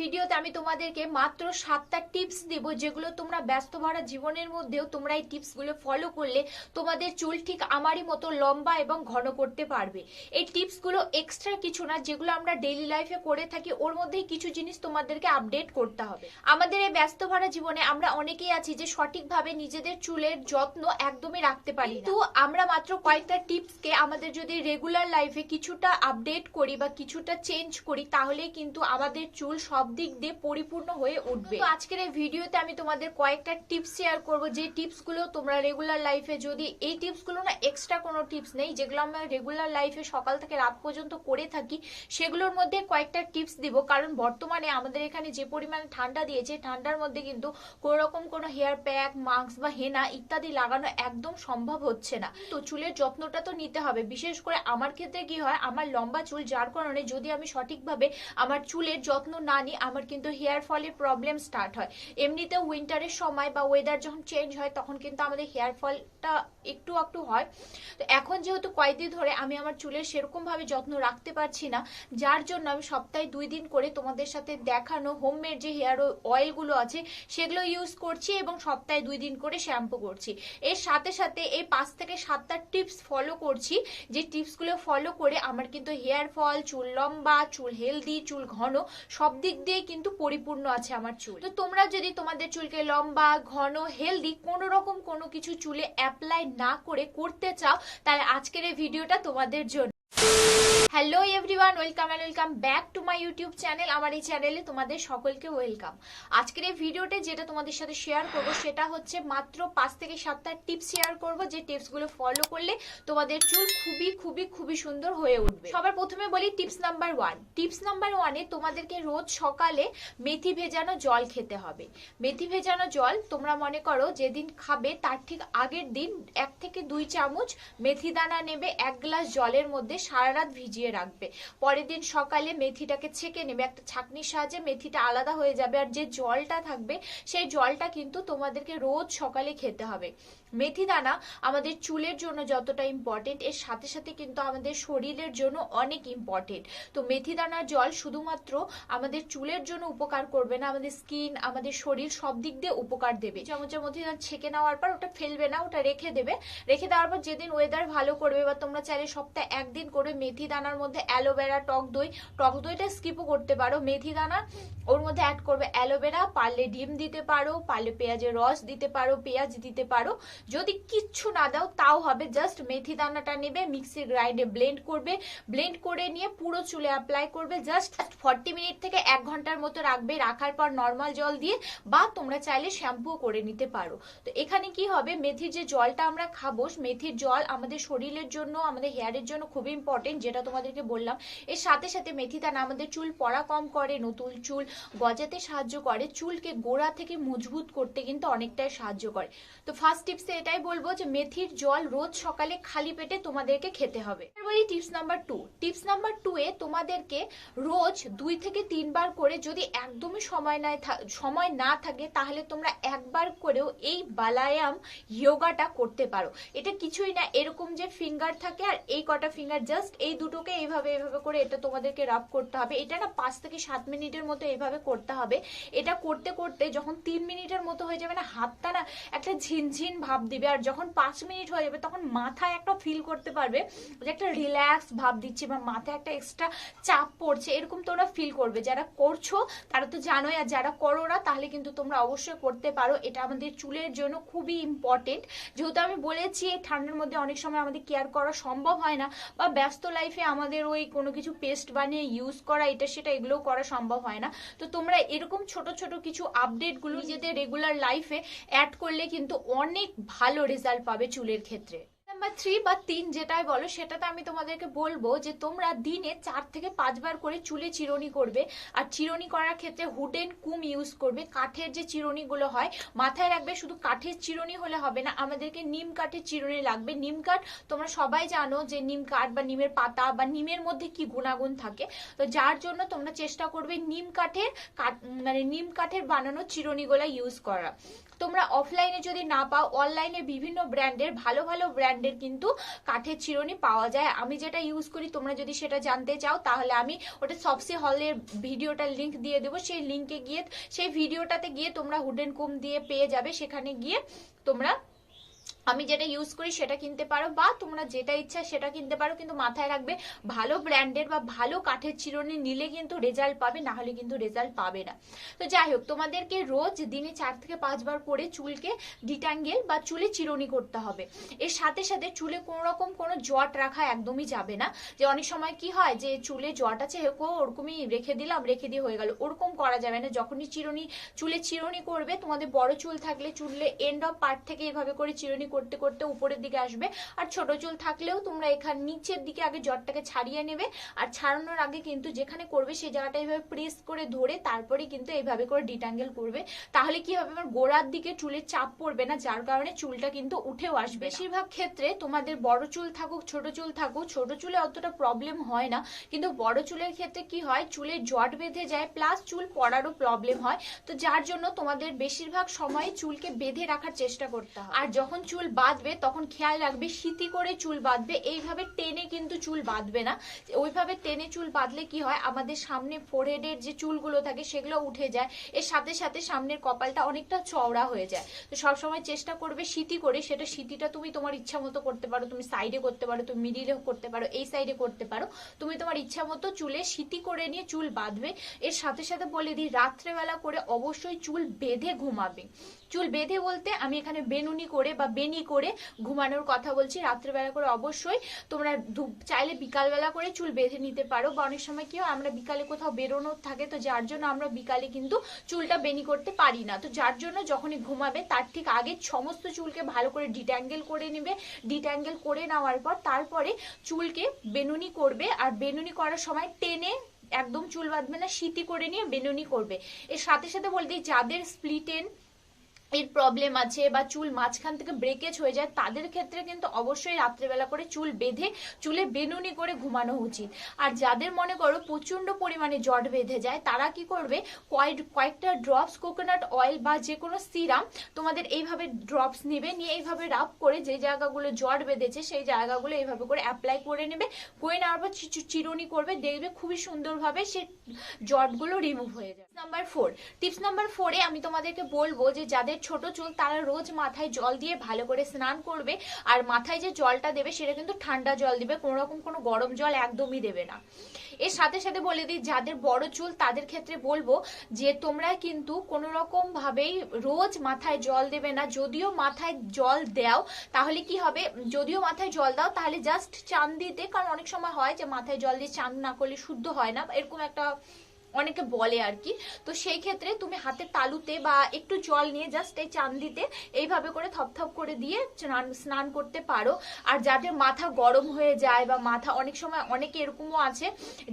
ভিডিওতে আমি তোমাদেরকে মাত্র সাতটা টিপস দেব যেগুলো তোমরা ব্যস্ত ভরা জীবনের মধ্যেও তোমরা এই টিপসগুলো ফলো করলে তোমাদের চুল ঠিক আমারই মতো লম্বা এবং ঘন করতে পারবে এই টিপসগুলো এক্সট্রা কিছু না, যেগুলো আমরা ডেইলি লাইফে করে থাকি, ওর মধ্যেই কিছু জিনিস তোমাদেরকে আপডেট করতে হবে আমাদের এই ব্যস্ত ভরা জীবনে আমরা অনেকেই আছি যে সঠিকভাবে নিজেদের চুলের যত্ন একদমই রাখতে পারি। কিন্তু আমরা মাত্র কয়েকটা টিপসকে আমাদের যদি রেগুলার লাইফে কিছুটা আপডেট করি বা কিছুটা চেঞ্জ করি, তাহলেই কিন্তু আমাদের চুল সব দিক দিয়ে পরিপূর্ণ হয়ে উঠবে। আজকের এই ভিডিওতে আমি তোমাদের কয়েকটা টিপস শেয়ার করব। যে টিপসগুলো তোমরা রেগুলার লাইফে যদি এই টিপসগুলো না এক্সট্রা কোনো টিপস নেই, যেগুলো আমরা রেগুলার লাইফে সকাল থেকে রাত পর্যন্ত করে থাকি, সেগুলোর মধ্যে কয়েকটা টিপস দিব। কারণ বর্তমানে আমাদের এখানে যে পরিমাণে ঠান্ডা দিয়েছে, ঠান্ডার মধ্যে কিন্তু কোনো রকম কোনো হেয়ার প্যাক মাস্ক বা হেনা ইত্যাদি লাগানো একদম সম্ভব হচ্ছে না। তো চুলের যত্নটা তো নিতে হবে। বিশেষ করে আমার ক্ষেত্রে কি হয়, আমার লম্বা চুল, যার কারণে যদি আমি সঠিকভাবে আমার চুলের যত্ন না নিই আমার কিন্তু হেয়ার ফলের প্রবলেম স্টার্ট হয়। এমনিতেও উইন্টারের সময় বা ওয়েদার যখন চেঞ্জ হয়, তখন কিন্তু আমাদের হেয়ার ফলটা একটু একটু হয়। তো এখন যেহেতু কয়েকদিন ধরে আমি আমার চুলের সেরকমভাবে যত্ন রাখতে পারছি না, যার জন্য আমি সপ্তাহে দুই দিন করে তোমাদের সাথে দেখানো হোমমেড যে হেয়ার অয়েলগুলো আছে, সেগুলো ইউজ করছি এবং সপ্তাহে দুই দিন করে শ্যাম্পু করছি। এর সাথে সাথে এই পাঁচ থেকে সাতটা টিপস ফলো করছি, যে টিপসগুলো ফলো করে আমার কিন্তু হেয়ার ফল, চুল লম্বা, চুল হেলদি চুল ঘন, সব দিক দিয়ে কিন্তু পরিপূর্ণ আছে আমার চুল। তো তোমরা যদি তোমাদের চুলকে লম্বা, ঘন হেলদি কোনো রকম কোনো কিছু চুলে অ্যাপ্লাই না করে করতে চাও, তাহলে আজকের এই ভিডিওটা তোমাদের জন্য। Hello everyone welcome and welcome back to my YouTube channel আমার এই চ্যানেলে তোমাদের সকলকে ওয়েলকাম আজকের এই ভিডিওতে যেটা তোমাদের সাথে শেয়ার করব সেটা হচ্ছে মাত্র পাঁচ থেকে সাতটা টিপস শেয়ার করব যে টিপসগুলো ফলো করলে তোমাদের চুল খুবই খুবই খুবই সুন্দর হয়ে উঠবে। সবার প্রথমে বলি tips number one tips number ওয়ানে তোমাদেরকে রোজ সকালে মেথি ভেজানো জল খেতে হবে। মেথি ভেজানো জল তোমরা মনে করো যেদিন খাবে তার ঠিক আগের দিন এক থেকে দুই চামচ মেথি দানা নেবে এক গ্লাস জলের মধ্যে সারা রাত ভিজিয়ে রাখবে। পরের দিন সকালে মেথিটাকে ছেঁকে নেবে। একটা ছাকনির সাহায্যে মেথিটা আলাদা হয়ে যাবে। আর যে জলটা থাকবে, সেই জলটা কিন্তু তোমাদেরকে রোজ সকালে খেতে হবে। মেথি দানা আমাদের চুলের জন্য যতটা ইম্পর্টেন্ট এর সাথে সাথে কিন্তু আমাদের শরীরের জন্য অনেক ইম্পর্টেন্ট তো মেথি দানার জল শুধুমাত্র আমাদের চুলের জন্য উপকার করবে না, আমাদের স্কিন আমাদের শরীর সব দিক দিয়ে উপকার দেবে। চামচের মধ্যে ছেঁকে নেওয়ার পর ওটা ফেলবে না, ওটা রেখে দেবে। রেখে দেওয়ার পর যেদিন ওয়েদার ভালো করবে বা তোমরা চাইলে সপ্তাহে একদিন করে মেথি দানার মধ্যে অ্যালোভেরা টক দই, টক দইটা স্কিপও করতে পারো। মেথি দানা ওর মধ্যে অ্যাড করবে অ্যালোভেরা পারলে ডিম দিতে পারো, পারলে পেঁয়াজের রস দিতে পারো, পেঁয়াজ দিতে পারো। যদি কিচ্ছু না দাও, তাও হবে। জাস্ট মেথি দানাটা নেবে মিক্সির গ্রাইন্ডে ব্লেন্ড করবে। ব্লেন্ড করে নিয়ে পুরো চুলে অ্যাপ্লাই করবে। জাস্ট ফর্টি মিনিট থেকে এক ঘণ্টার মতো রাখবে। রাখার পর নর্মাল জল দিয়ে বা তোমরা চাইলে শ্যাম্পু করে নিতে পারো। তো এখানে কি হবে? মেথির যে জলটা আমরা খাব, মেথির জল আমাদের শরীরের জন্য, আমাদের হেয়ারের জন্য খুবই ইম্পর্টেন্ট যেটা তোমাদেরকে বললাম। এর সাথে সাথে মেথি দানা আমাদের চুল পড়া কম করে, নতুন চুল গজাতে সাহায্য করে। চুলকে গোড়া থেকে মজবুত করতে কিন্তু অনেকটাই সাহায্য করে। তো ফার্স্ট টিপসে এটাই বলব যে মেথির জল রোজ সকালে খালি পেটে তোমাদেরকে খেতে হবে। বলি tips number two. Tips number two এ তোমাদেরকে রোজ দুই থেকে তিনবার করে যদি একদমই সময় না সময় না থাকে, তাহলে তোমরা একবার করেও এই বালায়াম যোগাটা করতে পারো। এটা কিছুই না, এরকম যে ফিঙ্গার থাকে আর এই কটা ফিঙ্গার জাস্ট এই দুটোকে এইভাবে এইভাবে করে এটা তোমাদেরকে রাব করতে হবে। এটা না পাঁচ থেকে সাত মিনিটের মতো এইভাবে করতে হবে। এটা করতে করতে যখন তিন মিনিটের মতো হয়ে যাবে না, হাতটা না একটা ঝিনঝিন ভাব দিবে আর যখন পাঁচ মিনিট হয়ে যাবে তখন মাথায় একটা ফিল করতে পারবে যে একটা রিল্যাক্স ভাব দিচ্ছে বা মাথায় একটা এক্সট্রা চাপ পড়ছে, এরকম তোমরা ফিল করবে। যারা করছ, তারা তো জানোই, আর যারা করো না তাহলে কিন্তু তোমরা অবশ্যই করতে পারো। এটা আমাদের চুলের জন্য খুবই ইম্পর্টেন্ট যেহেতু আমি বলেছি, এই ঠান্ডার মধ্যে অনেক সময় আমাদের কেয়ার করা সম্ভব হয় না বা ব্যস্ত লাইফে আমাদের ওই কোনো কিছু পেস্ট বানিয়ে ইউজ করা, এটা সেটা এগুলোও করা সম্ভব হয় না। তো তোমরা এরকম ছোট ছোট কিছু আপডেটগুলো নিজেদের রেগুলার লাইফে অ্যাড করলে কিন্তু অনেক ভালো রেজাল্ট পাবে চুলের ক্ষেত্রে। নাম্বার থ্রি বা তিন যেটাই বলো, সেটাতে আমি তোমাদেরকে বলব যে তোমরা দিনে চার থেকে পাঁচবার করে চুলে চিরনি করবে। আর চিরনি করার ক্ষেত্রে হুডেন কুম ইউজ করবে। কাঠের যে চিরনিগুলো হয়, মাথায় রাখবে শুধু কাঠের চিরনি হলে হবে না, আমাদেরকে নিম কাঠের চিরনি লাগবে। নিম কাঠ তোমরা সবাই জানো যে নিম কাঠ বা নিমের পাতা বা নিমের মধ্যে কি গুণাগুণ থাকে। তো যার জন্য তোমরা চেষ্টা করবে নিম কাঠের মানে নিম কাঠের বানানো চিরনিগুলা ইউজ করা। তোমরা অফলাইনে যদি না পাও অনলাইনে বিভিন্ন ব্র্যান্ডের ভালো ভালো ব্র্যান্ডের ব্র্যান্ডের কিন্তু কাঠের চিরুনি পাওয়া যায়। আমি যেটা ইউজ করি, তোমরা যদি সেটা জানতে চাও, তাহলে আমি ওটা সবসে হলের ভিডিওটার লিঙ্ক দিয়ে দেবো। সেই লিঙ্কে গিয়ে, সেই ভিডিওটাতে গিয়ে তোমরা হুডেন কুম দিয়ে পেয়ে যাবে। সেখানে গিয়ে তোমরা আমি যেটা ইউজ করি সেটা কিনতে পারো বা তোমরা যেটা ইচ্ছা সেটা কিনতে পারো, কিন্তু মাথায় রাখবে ভালো ব্র্যান্ডের বা ভালো কাঠের চিরুনি নিলে কিন্তু রেজাল্ট পাবে, না হলে কিন্তু রেজাল্ট পাবে না। তো যাই হোক, তোমাদেরকে রোজ দিনে চার থেকে পাঁচবার করে চুলকে ডিটাঙ্গেল বা চুলে চিরুনি করতে হবে। এর সাথে সাথে চুলে কোনো রকম কোনো জট রাখা একদমই যাবে না। যে অনেক সময় কি হয় যে চুলে জট আছে হেকো ওরকমই রেখে দিলাম, রেখে দিয়ে হয়ে গেল। ওরকম করা যাবে না। যখনই চিরুনি, চুলে চিরুনি করবে, তোমাদের বড় চুল থাকলে চুলে এন্ড অফ পার্ট থেকে এভাবে করে চিরুনি করতে করতে উপরের দিকে আসবে। আর ছোট চুল থাকলেও তোমরা এখান নিচের দিকে আগে জটটাকে ছাড়িয়ে নেবে। আর ছাড়ানোর আগে কিন্তু যেখানে করবে সেই জায়গাটা এইভাবে প্রেস করে ধরে তারপরে কিন্তু এইভাবে করে ডিটাঙ্গেল করবে। তাহলে কি হবে? আমার গোড়ার দিকে চুলের চাপ পড়বে না, যার কারণে চুলটা কিন্তু উঠেও আসবে বেশিরভাগ ক্ষেত্রে তোমাদের বড় চুল থাকুক, ছোট চুল থাকুক, ছোট চুলে অতটা প্রবলেম হয় না। কিন্তু বড় চুলের ক্ষেত্রে কি হয়? চুলে জট বেঁধে যায় প্লাস চুল পড়ারও প্রবলেম হয়। তো যার জন্য তোমাদের বেশিরভাগ সময় চুলকে বেঁধে রাখার চেষ্টা করতে হয়। আর যখন চুল বাঁধবে, তখন খেয়াল রাখবে শীতি করে চুল বাঁধবে। এইভাবে টেনে কিন্তু চুল বাঁধবে না। ওইভাবে টেনে চুল বাঁধলে কি হয়? আমাদের সামনে ফোরহেডের যে চুলগুলো থাকে, সেগুলো উঠে যায়। এর সাথে সাথে সামনের কপালটা অনেকটা চওড়া হয়ে যায়। তো সবসময় চেষ্টা করবে শীতি করে। সেটা শীতিটা তুমি তোমার ইচ্ছা মতো করতে পারো। তুমি সাইডে করতে পারো, তুমি মিডিলে করতে পারো, এই সাইডে করতে পারো। তুমি তোমার ইচ্ছা মতো চুলে শীতি করে নিয়ে চুল বাঁধবে। এর সাথে সাথে বলে দিই, রাত্রেবেলা করে অবশ্যই চুল বেঁধে ঘুমাবে। চুল বেঁধে বলতে আমি এখানে বেনুনি করে বা বেনি করে ঘুমানোর কথা বলছি, রাত্রেবেলা করে অবশ্যই। তোমরা চাইলে বিকালবেলা করে চুল বেঁধে নিতে পারো বা অনেক সময় কি হয়, আমরা বিকালে কোথাও বেরোনোর থাকে তো যার জন্য আমরা বিকালে কিন্তু চুলটা বেনি করতে পারি না। তো যার জন্য যখনই ঘুমাবে, তার ঠিক আগে সমস্ত চুলকে ভালো করে ডিট্যাঙ্গেল করে নেবে। ডিট্যাঙ্গেল করে নেওয়ার পর তারপরে চুলকে বেনুনি করবে আর বেনুনি করার সময় টেনে একদম চুল বাঁধবে না শীতি করে নিয়ে বেনুনি করবে। এর সাথে সাথে বলতে যাদের স্প্লিটেন এর প্রবলেম আছে বা চুল মাঝখান থেকে ব্রেকেজ হয়ে যায়, তাদের ক্ষেত্রে কিন্তু অবশ্যই রাত্রেবেলা করে চুল বেঁধে চুলে বেনুনি করে ঘুমানো উচিত। আর যাদের মনে করো প্রচণ্ড পরিমাণে জট বেঁধে যায়, তারা কি করবে? কয়েক, কয়েকটা ড্রপস কোকোনাট অয়েল বা যে কোনো সিরাম তোমাদের এইভাবে ড্রপস নেবে, নিয়ে এইভাবে রাব করে যে জায়গাগুলো জট বেঁধেছে, সেই জায়গাগুলো এইভাবে করে অ্যাপ্লাই করে নেবে, করে নেওয়ার পর চিরুনি করবে, দেখবে খুবই সুন্দরভাবে সে জটগুলো রিমুভ হয়ে যায় নাম্বার ফোর টিপস নাম্বার ফোরে আমি তোমাদেরকে বলব যে যাদের ছোট চুল তারা রোজ মাথায় জল দিয়ে ভালো করে স্নান করবে, আর মাথায় যে জলটা দেবে সেটা কিন্তু ঠান্ডা জল দিবে কোনো রকম কোনো গরম জল একদমই দেবে না। এর সাথে সাথে বলে দিই, যাদের বড় চুল তাদের ক্ষেত্রে বলব যে, তোমরা কিন্তু কোনো রকম ভাবেই রোজ মাথায় জল দেবে না। যদিও মাথায় জল দাও, তাহলে কি হবে? যদিও মাথায় জল দাও, তাহলে জাস্ট চান দিতে, কারণ অনেক সময় হয় যে মাথায় জল দিয়ে চান না করলে শুদ্ধ হয় না এরকম একটা অনেকে বলে আর কি। তো সেই ক্ষেত্রে তুমি হাতের তালুতে বা একটু জল নিয়ে জাস্ট এই চান দিতে এইভাবে করে থপথপ করে দিয়ে স্নান স্নান করতে পারো। আর যাদের মাথা গরম হয়ে যায় বা মাথা অনেক সময় অনেকে এরকমও আছে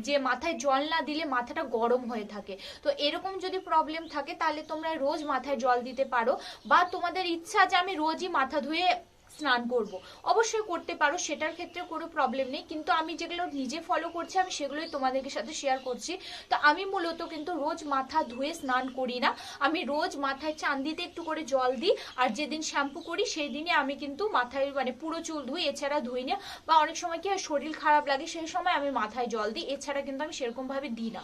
যে মাথায় জল না দিলে মাথাটা গরম হয়ে থাকে। তো এরকম যদি প্রবলেম থাকে তাহলে তোমরা রোজ মাথায় জল দিতে পারো বা তোমাদের ইচ্ছা যে আমি রোজই মাথা ধুয়ে স্নান করব। অবশ্যই করতে পারো, সেটার ক্ষেত্রে কোনো প্রবলেম নেই। কিন্তু আমি যেগুলো নিজে ফলো করছি, আমি সেগুলোই তোমাদেরকে সাথে শেয়ার করছি। তো আমি মূলত কিন্তু রোজ মাথা ধুয়ে স্নান করি না। আমি রোজ মাথায় চান্দিতে একটু করে জল দিই, আর যেদিন শ্যাম্পু করি, সেই দিনে আমি কিন্তু মাথায় মানে পুরো চুল ধুই, এছাড়া ধুই না। বা অনেক সময় কি শরীর খারাপ লাগে, সেই সময় আমি মাথায় জল দিই, এছাড়া কিন্তু আমি সেরকমভাবে দিই না।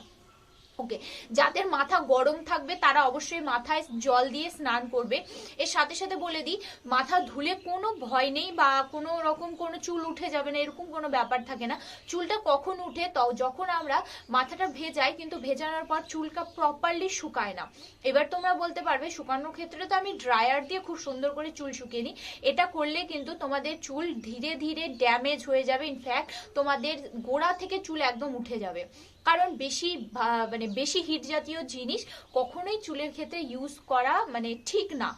ওকে যাদের মাথা গরম থাকবে, তারা অবশ্যই মাথায় জল দিয়ে স্নান করবে। এর সাথে সাথে বলে দিই, মাথা ধুলে কোনো ভয় নেই বা কোনো রকম কোনো চুল উঠে যাবে না, এরকম কোনো ব্যাপার থাকে না। চুলটা কখন উঠে যখন আমরা মাথাটা ভেজাই, কিন্তু ভেজানোর পর চুলটা প্রপারলি শুকায় না। এবার তোমরা বলতে পারবে, শুকানোর ক্ষেত্রে তো আমি ড্রায়ার দিয়ে খুব সুন্দর করে চুল শুকিয়ে নিই। এটা করলে কিন্তু তোমাদের চুল ধীরে ধীরে ড্যামেজ হয়ে যাবে। ইনফ্যাক্ট তোমাদের গোড়া থেকে চুল একদম উঠে যাবে। কারণ বেশি মানে বেশি হিট জাতীয় জিনিস কখনোই চুলের ক্ষেত্রে ইউজ করা মানে ঠিক না।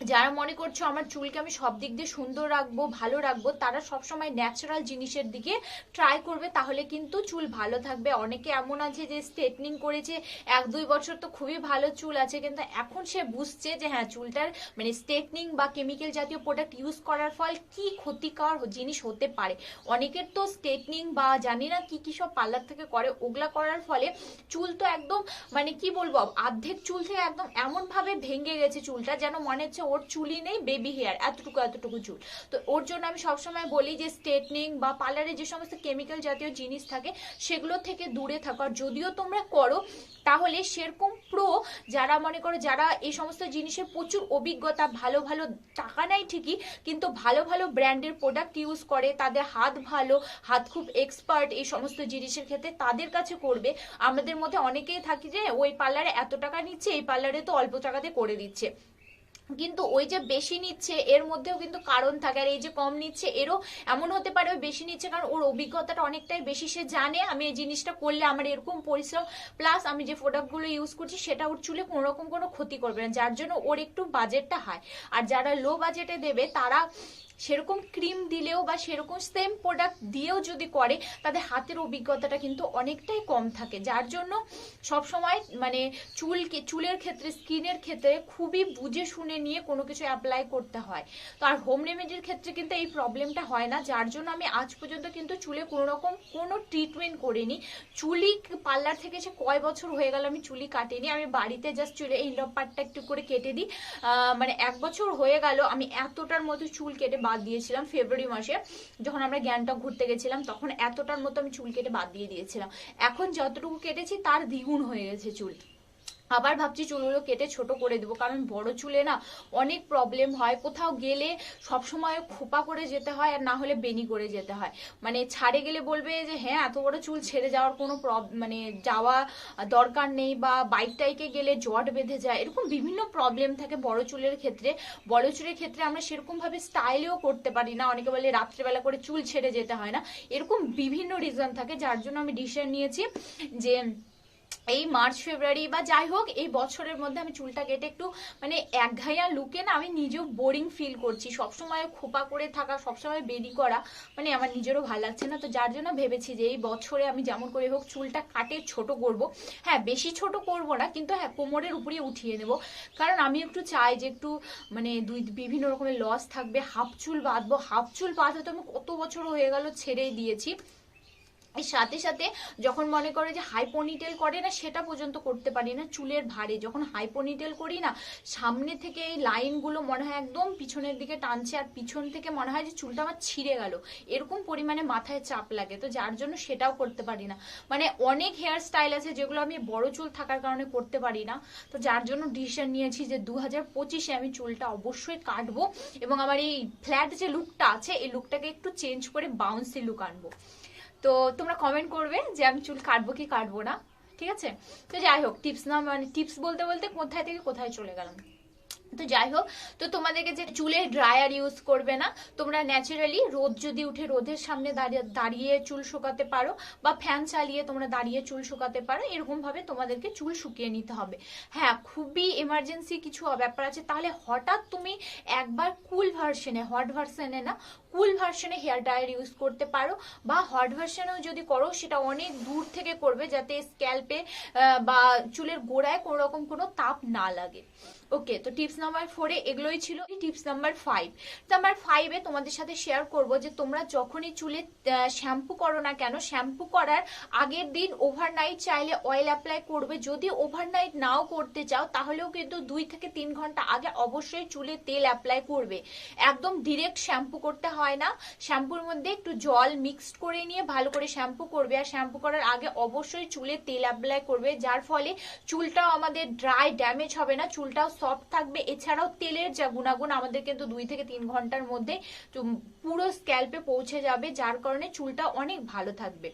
যারা মনে করছ আমার চুলকে আমি সব দিক দিয়ে সুন্দর রাখব, ভালো রাখব, তারা সবসময় ন্যাচারাল জিনিসের দিকে ট্রাই করবে, তাহলে কিন্তু চুল ভালো থাকবে। অনেকে এমন আছে যে স্ট্রেটনিং করেছে, এক দুই বছর তো খুবই ভালো চুল আছে, কিন্তু এখন সে বুঝছে যে হ্যাঁ চুলটার মানে স্ট্রেটনিং বা কেমিক্যাল জাতীয় প্রোডাক্ট ইউজ করার ফল কি ক্ষতিকর জিনিস হতে পারে। অনেকের তো স্ট্রেটনিং বা জানি না কি কি সব পার্লার থেকে করে, ওগুলা করার ফলে চুল তো একদম মানে কি বলব, অর্ধেক চুল থেকে একদম এমনভাবে ভেঙে গেছে চুলটা যেন মনে হচ্ছে ওর চুলই নেই বেবি হেয়ার এতটুকু এতটুকু চুল। তো ওর জন্য আমি সবসময় বলি যে স্ট্রেটনিং বা পার্লারে যে সমস্ত কেমিক্যাল জাতীয় জিনিস থাকে, সেগুলো থেকে দূরে থাকো আর যদিও তোমরা করো, তাহলে সেরকম প্রো যারা মনে করো, যারা এই সমস্ত জিনিসের প্রচুর অভিজ্ঞতা, ভালো ভালো টাকা নেয় ঠিকই, কিন্তু ভালো ভালো ব্র্যান্ডের প্রোডাক্ট ইউজ করে, তাদের হাত ভালো, হাত খুব এক্সপার্ট এই সমস্ত জিনিসের ক্ষেত্রে তাদের কাছে করবে। আমাদের মধ্যে অনেকেই থাকি যে, ওই পার্লারে এত টাকা নিচ্ছে, এই পার্লারে তো অল্প টাকাতে করে দিচ্ছে। কিন্তু ওই যে বেশি নিচ্ছে, এর মধ্যেও কিন্তু কারণ থাকে। আর এই যে কম নিচ্ছে, এরও এমন হতে পারে ওই বেশি নিচ্ছে, কারণ ওর অভিজ্ঞতাটা অনেকটাই বেশি, সে জানে আমি এই জিনিসটা করলে আমার এরকম পরিশ্রম প্লাস আমি যে প্রোডাক্টগুলো ইউজ করছি, সেটা ওর চুলে কোনো রকম কোনো ক্ষতি করবে না, যার জন্য ওর একটু বাজেটটা হয় আর যারা লো বাজেটে দেবে, তারা সেরকম ক্রিম দিলেও বা সেরকম সেম প্রোডাক্ট দিয়েও যদি করে, তাদের হাতের অভিজ্ঞতাটা কিন্তু অনেকটাই কম থাকে। যার জন্য সব সময় মানে চুলকে চুলের ক্ষেত্রে, স্কিনের ক্ষেত্রে খুবই বুঝে শুনে নিয়ে কোনো কিছু অ্যাপ্লাই করতে হয়। তো আর হোম রেমেডির ক্ষেত্রে কিন্তু এই প্রবলেমটা হয় না। যার জন্য আমি আজ পর্যন্ত কিন্তু চুলে কোনো রকম কোনো ট্রিটমেন্ট করিনি। চুলি পার্লার থেকে সে কয় বছর হয়ে গেল আমি চুলি কাটিনি। আমি বাড়িতে জাস্ট চুলে এই পার্টটা একটু করে কেটে দিই। মানে এক বছর হয়ে গেল আমি এতটার মতো চুল কেটে বাদ দিয়েছিলাম ফেব্রুয়ারি মাসে। যখন আমরা গ্যাংটক ঘুরতে গেছিলাম, তখন এতটার মতো আমি চুল কেটে বাদ দিয়ে দিয়েছিলাম। এখন যতটুকু কেটেছি, তার দ্বিগুণ হয়ে গেছে চুল। আবার ভাবছি চুলগুলো কেটে ছোট করে দেবো, কারণ বড় চুলে না অনেক প্রবলেম হয়। কোথাও গেলে সবসময় খোপা করে যেতে হয় আর না হলে বেনি করে যেতে হয়। মানে ছাড়ে গেলে বলবে যে হ্যাঁ এত বড় চুল ছেড়ে যাওয়ার কোনো মানে যাওয়া দরকার নেই বা বাইক টাইকে গেলে জট বেঁধে যায়। এরকম বিভিন্ন প্রবলেম থাকে বড় চুলের ক্ষেত্রে। বড় চুলের ক্ষেত্রে আমরা সেরকমভাবে স্টাইলেও করতে পারি না। অনেকে বলে রাত্রেবেলা করে চুল ছেড়ে যেতে হয় না। এরকম বিভিন্ন রিজন থাকে, যার জন্য আমি ডিসিশন নিয়েছি যে এই মার্চ, ফেব্রুয়ারি বা যাই হোক, এই বছরের মধ্যে আমি চুলটা কেটে একটু মানে একঘাইয়া লুকে না আমি নিজেও বোরিং ফিল করছি। সবসময় খোপা করে থাকা, সবসময় বেরি করা মানে আমার নিজেরও ভালো লাগছে না। তো যার জন্য ভেবেছি যে এই বছরে আমি যেমন করে হোক চুলটা কাটে ছোট করব। হ্যাঁ বেশি ছোট করব না, কিন্তু হ্যাঁ কোমরের উপরে উঠিয়ে নেব। কারণ আমি একটু চাই যে একটু মানে দুই, বিভিন্ন রকমের লস থাকবে। হাফ চুল বাঁধবো। হাফ চুল বাঁধা তো আমি কত বছর হয়ে গেল ছেড়েই দিয়েছি। এর সাথে সাথে যখন মনে করে যে হাইপোনিটেল করে না, সেটা পর্যন্ত করতে পারি না চুলের ভারে যখন হাইপোনিটেল করি না, সামনে থেকে এই লাইনগুলো মনে হয় একদম পিছনের দিকে টানছে আর পিছন থেকে মনে হয় যে চুলটা আমার ছিঁড়ে গেল। এরকম পরিমাণে মাথায় চাপ লাগে, তো যার জন্য সেটাও করতে পারি না। মানে অনেক হেয়ার স্টাইল আছে যেগুলো আমি বড় চুল থাকার কারণে করতে পারি না। তো যার জন্য ডিসিশন নিয়েছি যে দু হাজার পঁচিশে আমি চুলটা অবশ্যই কাটবো এবং আমার এই ফ্ল্যাট যে লুকটা আছে, এই লুকটাকে একটু চেঞ্জ করে বাউন্সি লুক আনব। তো তোমরা কমেন্ট করবে যে আমি চুল কাটবো কি কাটবো না, ঠিক আছে? তো যাই হোক টিপস না মানে টিপস বলতে বলতে কোথায় থেকে কোথায় চলে গেলাম। তো যাই হোক, তো তোমাদেরকে যে চুলে ড্রায়ার ইউজ করবে না, তোমরা ন্যাচারালি রোদ যদি উঠে রোদের সামনে দাঁড়িয়ে দাঁড়িয়ে চুল শুকাতে পারো বা ফ্যান চালিয়ে তোমরা দাঁড়িয়ে চুল শুকাতে পারো, এরকম ভাবে তোমাদেরকে চুল শুকিয়ে নিতে হবে। হ্যাঁ খুবই এমার্জেন্সি কিছু ব্যাপার আছে, তাহলে হঠাৎ তুমি একবার কুল ভার্সনে হট ভার্সনে না কুল ভার্সনে হেয়ার ড্রায়ার ইউজ করতে পারো বা হট ভার্সনেও যদি করো, সেটা অনেক দূর থেকে করবে যাতে স্ক্যাল্পে বা চুলের গোড়ায় কোনো রকম কোনো তাপ না লাগে। ওকে তো টিপস নাম্বার ফোরে এগুলোই ছিল টিপস নাম্বার ফাইভ নাম্বার ফাইভে তোমাদের সাথে শেয়ার করব যে তোমরা যখনই চুলে শ্যাম্পু করো না কেন শ্যাম্পু করার আগের দিন ওভারনাইট চাইলে অয়েল অ্যাপ্লাই করবে। যদি ওভারনাইট নাও করতে চাও, তাহলেও কিন্তু দুই থেকে তিন ঘণ্টা আগে অবশ্যই চুলে তেল অ্যাপ্লাই করবে। একদম ডিরেক্ট শ্যাম্পু করতে হয় না। শ্যাম্পুর মধ্যে একটু জল মিক্সড করে নিয়ে ভালো করে শ্যাম্পু করবে। আর শ্যাম্পু করার আগে অবশ্যই চুলে তেল অ্যাপ্লাই করবে। যার ফলে চুলটাও আমাদের ড্রাই ড্যামেজ হবে না। চুলটাও সফট থাকবে। এছাড়াও তেলের যা গুণাগুণ, আমাদের কিন্তু দুই থেকে তিন ঘণ্টার মধ্যে পুরো স্ক্যাল্পে পৌঁছে যাবে, যার কারণে চুলটা অনেক ভালো থাকবে।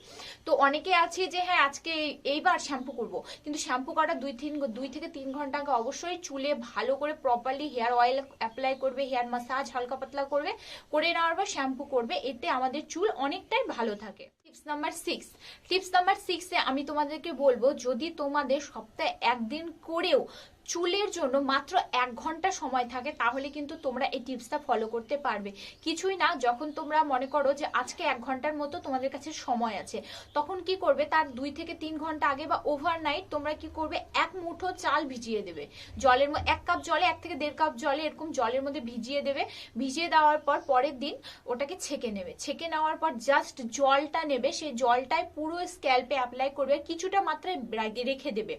তো অনেকে আছে যে হ্যাঁ আজকে এইবার শ্যাম্পু করব। কিন্তু শ্যাম্পু করার দুই তিন, দুই থেকে তিন ঘণ্টা আগে অবশ্যই চুলে ভালো করে প্রপারলি হেয়ার অয়েল অ্যাপ্লাই করবে হেয়ার মাসাজ হালকা পাতলা করবে, করে নেওয়ার পর শ্যাম্পু করবে। এতে আমাদের চুল অনেকটাই ভালো থাকে। Tips number six tips number সিক্সে আমি তোমাদেরকে বলব, যদি তোমাদের সপ্তাহে একদিন করেও চুলের জন্য মাত্র এক ঘণ্টা সময় থাকে, তাহলে কিন্তু তোমরা এই টিপসটা ফলো করতে পারবে। কিছুই না, যখন তোমরা মনে করো যে আজকে এক ঘণ্টার মতো তোমাদের কাছে সময় আছে, তখন কি করবে? তার দুই থেকে তিন ঘণ্টা আগে বা ওভারনাইট তোমরা কি করবে? এক মুঠো চাল ভিজিয়ে দেবে। জলের এক কাপ জলে এক থেকে দেড় কাপ জলে এরকম জলের মধ্যে ভিজিয়ে দেবে। ভিজিয়ে দেওয়ার পর পরের দিন ওটাকে ছেঁকে নেবে। ছেঁকে নেওয়ার পর জাস্ট জলটা নেবে, সেই জলটায় পুরো স্ক্যাল্পে অ্যাপ্লাই করবে, কিছুটা মাত্রায় রেখে দেবে।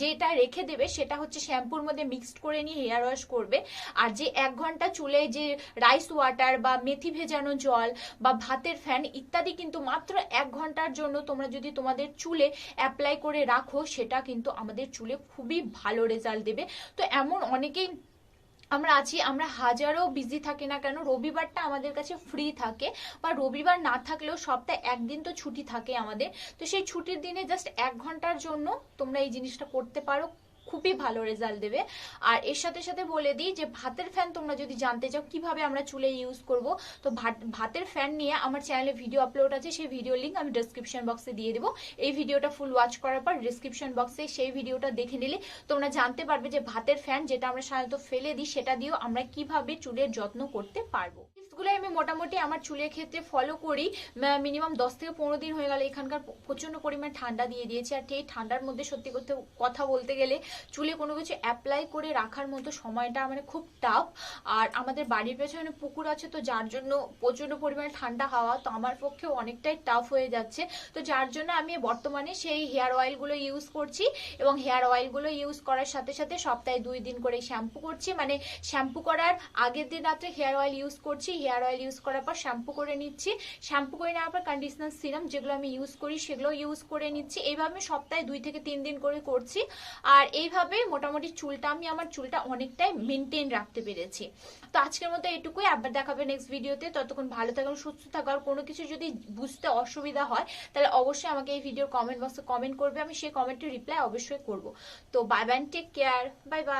যেটা রেখে দেবে সেটা হচ্ছে শ্যাম্পুর মধ্যে মিক্সড করে নিয়ে হেয়ার ওয়াশ করবে। আর যে এক ঘণ্টা চুলে যে রাইস ওয়াটার বা মেথি ভেজানো জল বা ভাতের ফ্যান ইত্যাদি কিন্তু মাত্র এক ঘণ্টার জন্য তোমরা যদি তোমাদের চুলে অ্যাপ্লাই করে রাখো, সেটা কিন্তু আমাদের চুলে খুবই ভালো রেজাল্ট দেবে। তো এমন অনেকেই আমরা আছি, আমরা হাজারো বিজি থাকি না কেন, রবিবারটা আমাদের কাছে ফ্রি থাকে বা রবিবার না থাকলেও সপ্তাহে একদিন তো ছুটি থাকে আমাদের। তো সেই ছুটির দিনে জাস্ট এক ঘণ্টার জন্য তোমরা এই জিনিসটা করতে পারো। খুবই ভালো রেজাল্ট দেবে। আর এর সাথে সাথে বলে দিই যে, ভাতের ফ্যান তোমরা যদি জানতে চাও কীভাবে আমরা চুলে ইউজ করব, তো ভাত- ভাতের ফ্যান নিয়ে আমার চ্যানেলে ভিডিও আপলোড আছে, সেই ভিডিও লিঙ্ক আমি ডেসক্রিপশন বক্সে দিয়ে দেবো। এই ভিডিওটা ফুল ওয়াচ করার পর ডিসক্রিপশন বক্সে সেই ভিডিওটা দেখে নিলে তোমরা জানতে পারবে যে, ভাতের ফ্যান যেটা আমরা সাধারণত ফেলে দিই, সেটা দিয়েও আমরা কীভাবে চুলের যত্ন করতে পারব। টিপসগুলো আমি মোটামুটি আমার চুলের ক্ষেত্রে ফলো করি। মিনিমাম দশ থেকে পনেরো দিন হয়ে গেল এখানকার প্রচণ্ড পরিমাণ ঠান্ডা দিয়ে দিয়েছে। আর এই ঠান্ডার মধ্যে সত্যি করতে কথা বলতে গেলে চুলে কোনো কিছু অ্যাপ্লাই করে রাখার মতো সময়টা মানে খুব টাফ আর আমাদের বাড়ির পেছনে পুকুর আছে তো যার জন্য প্রচণ্ড পরিমাণে ঠান্ডা হাওয়া তো আমার পক্ষে অনেকটাই টাফ হয়ে যাচ্ছে। তো যার জন্য আমি বর্তমানে সেই হেয়ার অয়েলগুলো ইউজ করছি এবং হেয়ার অয়েলগুলো ইউজ করার সাথে সাথে সপ্তাহে দুই দিন করে শ্যাম্পু করছি। মানে শ্যাম্পু করার আগের দিন রাত্রে হেয়ার অয়েল ইউজ করছি। হেয়ার অয়েল ইউজ করার পর শ্যাম্পু করে নিচ্ছি। শ্যাম্পু করে নেওয়ার পর কন্ডিশনার সিরাম যেগুলো আমি ইউজ করি সেগুলো ইউজ করে নিচ্ছি। এইভাবে সপ্তাহে দুই থেকে তিন দিন করে করছি। আর এইভাবে মোটামুটি চুলটা আমি আমার চুলটা অনেকটাই মেনটেন রাখতে পেরেছি। তো আজকের মতো এটুকুই। আবার দেখাবে নেক্সট ভিডিওতে ততক্ষণ ভালো থাকুন সুস্থ থাকো আর কোনো কিছু যদি বুঝতে অসুবিধা হয়, তাহলে অবশ্যই আমাকে এই ভিডিওর কমেন্ট বক্সে কমেন্ট করবে। আমি সেই কমেন্টের রিপ্লাই অবশ্যই করব। তো bye bye take care bye bye